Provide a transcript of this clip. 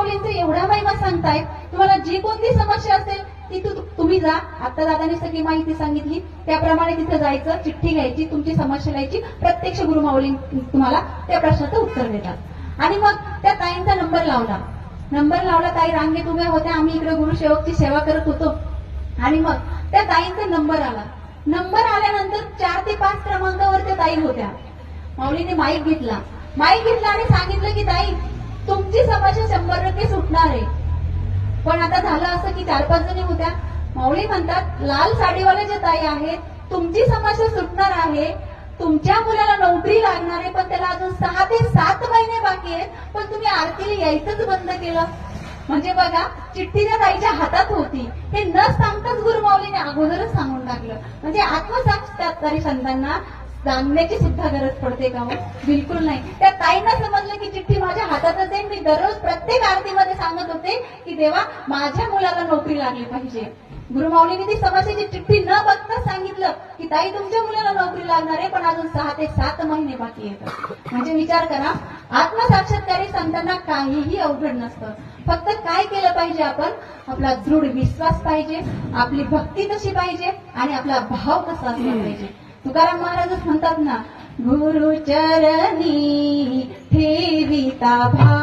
माऊलींचं एवढ्या महिमा सांगतायत तुम्हाला जी कोणती समस्या असेल ती तुम्ही जा. आता दादाने सगळी माहिती सांगितली. त्याप्रमाणे तिथे जायचं चिठ्ठी घ्यायची तुमची समस्या लिहायची. प्रत्यक्ष गुरु माऊली तुम्हाला त्या प्रश्नाचं उत्तर देतात. आणि मग त्या ताईंचा नंबर लावला. नंबर लावला ताई रांगेत उभ्या होत्या. आम्ही इकडे गुरुसेवकची सेवा करत होतो. आणि मग त्या ताईंचा नंबर आला. नंबर आल्यानंतर चार ते पाच क्रमांकावर त्या ताई होत्या. माऊलीने माईक घेतला. माईक घेतला आणि सांगितलं की ताई तुमची समस्या शंभर टक्के सुटणार आहे. पण आता झालं असं की चार पाच जणी होत्या. माऊली म्हणतात लाल साडीवाले जे ताई आहेत तुमची समस्या सुटणार आहे. तुमच्या मुलाला नोकरी लागणार आहे पण त्याला अजून सहा ते सात महिने बाकी आहेत. पण तुम्ही आरतीला यायचंच बंद केलं. म्हणजे बघा चिठ्ठी त्या ताईच्या हातात होती. हे न सांगताच गुरुमाऊलीने अगोदरच सांगून टाकलं. म्हणजे आत्मसाक्षात्कारी संतांना सांगण्याची सुद्धा गरज पडते का हो? बिलकुल नाही. त्या ताईंना समजलं की चिठ्ठी माझ्या हातातच आहे. मी दररोज प्रत्येक आरतीमध्ये सांगत होते की देवा माझ्या मुलाला नोकरी लागली पाहिजे. गुरुमाऊलीने ती समस्येची चिठ्ठी न बघता सांगितलं की ताई तुमच्या मुलाला नोकरी लागणार आहे पण अजून सहा ते सात महिने बाकी येतात म्हणजे विचार करा आत्मसाक्षात्कारी संतांना काहीही अवघड नसतं. फक्त काय केलं पाहिजे आपण? आपला दृढ विश्वास पाहिजे आपली भक्ती कशी पाहिजे आणि आपला भाव कसा असला पाहिजे. तुकाराम महाराजच म्हणतात ना गुरु चरणी ठेविता भा